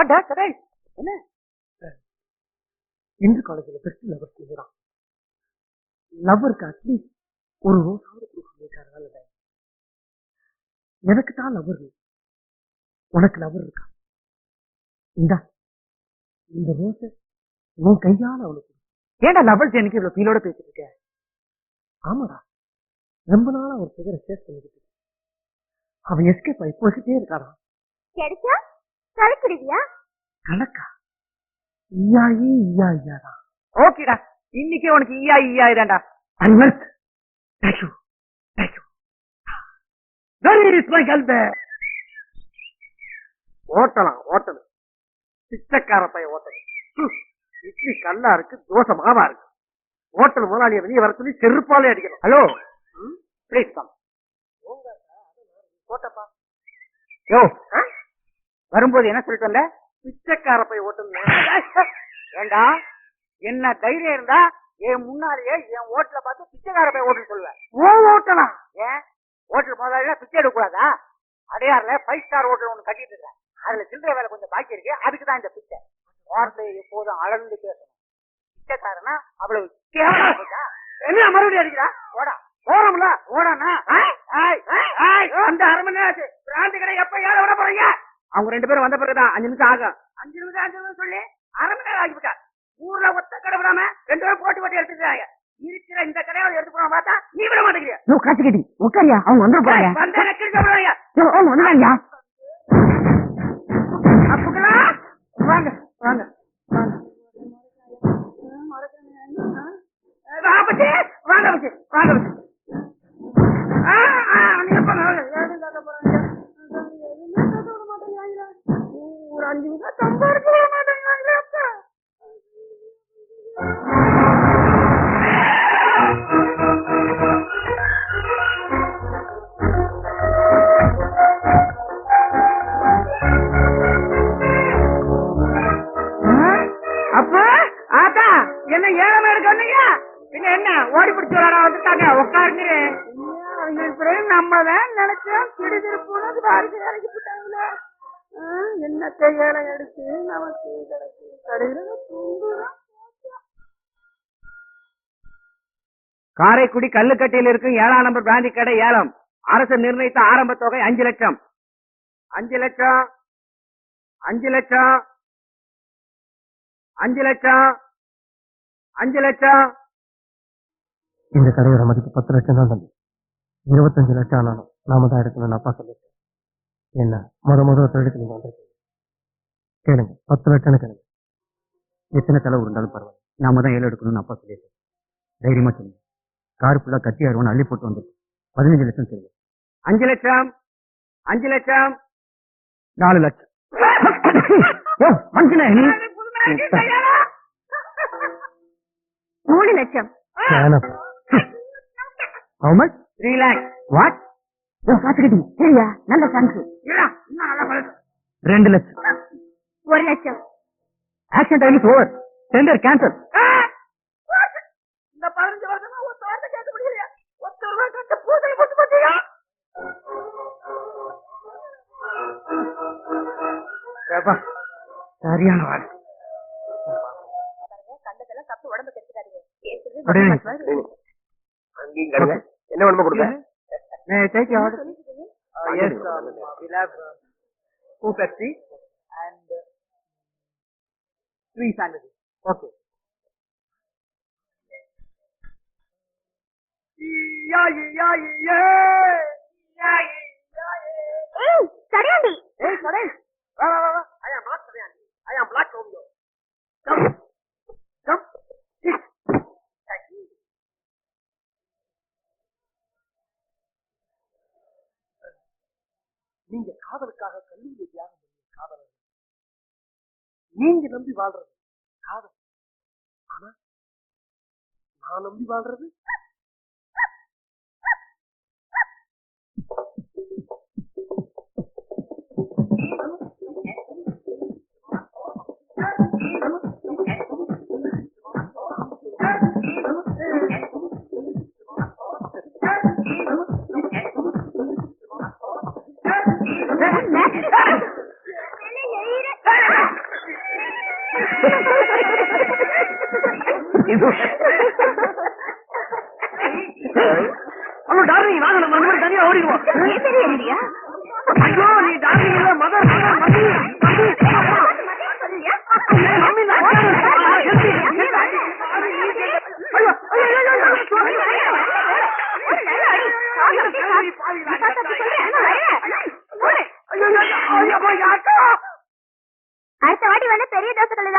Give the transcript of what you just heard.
வாடா கடை என்ன? இந்து காலேஜ்ல பெஸ்ட் லவர் செய்யறான் லவ்வருக்கு அட்லீஸ்ட் ஒரு ரோஸாவது கொடுக்க எனக்கு தான் லவர் உனக்கு லவர் இருக்கா? இந்தா இந்த ரோஸ உன் கையால அவளுக்கு. ஏன்டா லவர்ஸ் எனக்கு இவ்வளவு ஃபீலோட பேசிட்டு இருக்க? ஆமாடா. ரொம்ப நாளா ஒரு பிகரை சேஸ் பண்ணிக்கிட்டு. அவன் எஸ்கேப் ஆகி போய்கிட்டே இருக்காடா கிடைச்சா கணக்கா? ஈயாயி ஈயா ஈயாடா ஓகேடா இன்னைக்கே உனக்கு ஈயா ஈயா இதாண்டா அன்வர்த் thank you thank you very is my கல்ப ஓட்டலாம் ஓட்டணும் பிச்சைக்கார பையன் ஓட்டணும் இட்லி கல்லா இருக்கு தோசை மாவா இருக்கு ஹோட்டல் முதலாளியை வெளியே வர சொல்லி செருப்பாலே அடிக்கணும் ஹலோ ப்ளீஸ் கம் போட்டப்பா யோ வரும்போது என்ன சொல்லிட்டு வந்த? பிச்சைக்கார போய் ஓட்டணும் ஏண்டா? என்ன தைரியம் இருந்தா என் முன்னாலேயே என் ஓட்டுல பார்த்து பிச்சைக்கார போய் ஓட்டு சொல்லுவேன். ஓ ஓட்டலாம். ஏன்? ஓட்டல் முதலாளியா பிச்சை எடுக்க கூடாதா? அடையாறுல ஃபைவ் ஸ்டார் ஹோட்டல் ஒண்ணு கட்டிட்டு இருக்கேன். அதுல சில்லறை வேலை கொஞ்சம் பாக்கி இருக்கு. அதுக்கு தான் இந்த பிச்சை. வார்த்தை எப்போதும் அளந்து பேசணும். பிச்சைக்காரனா அவ்வளவு போச்சா என்ன மறுபடியும் அடிக்கிறா? ஓடா போறோம்ல? ஓடானா அந்த அரை மணி நேரம் பிராந்தி கடை எப்ப ஏழை விட போறீங்க? அவங்க ரெண்டு பேரும் வந்த பிறகுதான் அஞ்சு நிமிஷம் ஆகும் அஞ்சு நிமிஷம் அஞ்சு நிமிஷம் சொல்லி அரை மணி நேரம் ஆகிவிட்டா ஊர்ல ஒத்த கடை விடாம ரெண்டு பேரும் போட்டி போட்டி எடுத்துக்கிறாங்க இருக்கிற இந்த கடையை எடுத்து போன பார்த்தா நீ விட மாட்டேங்கிறியா யோ காத்துக்கிட்டி உட்காரியா அவங்க வந்துட போறாங்க வந்த சொல்றாங்க யோ அவங்க வந்துடாங்கயா அப்புகளா வாங்க வாங்க வாங்க வாங்க வாங்க வாங்க அவங்களுக்கு பிறகு நம்ம தான் நினைச்சோம் திடு திருப்பூனது பாருக்கு வேலைக்கு போட்டாங்களே ஆ, என்னத்தை ஏழை எடுத்து நமக்கு கடையில தூங்குதான் காரைக்குடி கல்லுக்கட்டையில் இருக்கும் ஏழாம் நம்பர் பிராந்தி கடை ஏலம். அரசு நிர்ணயித்த ஆரம்ப தொகை அஞ்சு லட்சம். அஞ்சு லட்சம். அஞ்சு லட்சம். அஞ்சு லட்சம். அஞ்சு லட்சம். இந்த கடையோட மதிப்பு பத்து லட்சம் தான் தம்பி. இருபத்தஞ்சு லட்சம் ஆனாலும் நாம தான் எடுக்கணும்னு அப்பா சொல்லிட்டு என்ன? முத முத தொழிலுக்கு நீங்க வந்திருக்கீங்க. கேளுங்க. பத்து லட்சம் கேளுங்க. எத்தனை செலவு இருந்தாலும் பரவாயில்ல. நாம தான் ஏழு எடுக்கணும்னு அப்பா சொல்லிட்டு தைரியமா சொல்லுங்க. கார் ஃபுல்லா கட்டி அறுவன் அள்ளி போட்டு வந்துருக்கு பதினஞ்சு லட்சம் சொல்லுங்க அஞ்சு லட்சம்! அஞ்சு லட்சம்! நாலு லட்சம். மனுஷனே! மூணு லட்சம்? Three lakhs What? யோ காத்துக்கிட்டி சரியா நல்ல சான்ஸ் ரெண்டு லட்சம். ஒரு லட்சம். Action time is over tender cancel இந்த பதினஞ்சு வருஷமா ஒரு வார்த்தை கேட்க முடியலையா? ஒத்த ரூபாய் கட்ட பூசை போட்டு போட்டியா சரியான வாழ் கண்டதெல்லாம் சாப்பிட்டு உடம்பு கெடுத்துக்காதீங்க என்ன வேணுமோ கொடுங்க May I take your order? Uh, Ah, yes, um, we'll have uh, two Pepsi and uh, three sandwiches. Okay. Yeah, yeah, yeah, yeah. ஏய் சரியாண்டி Hey, Saray. Va, va, va, va. நீங்க நம்பி வாழ்றது. காதல் ஆனா நான் நம்பி வாழ்றது இது அவனு டார்லிங் வாங்க நம்ம ரெண்டு பேரும் தனியா ஓடிடுவோம் ஐயோ நீ டார்லிங் இல்ல மதர் மதர் மதி ஐயோ ஐயோ ஐயோ ஐயோ அடுத்த வாட்டி வந்து பெரிய தோசை கல்லு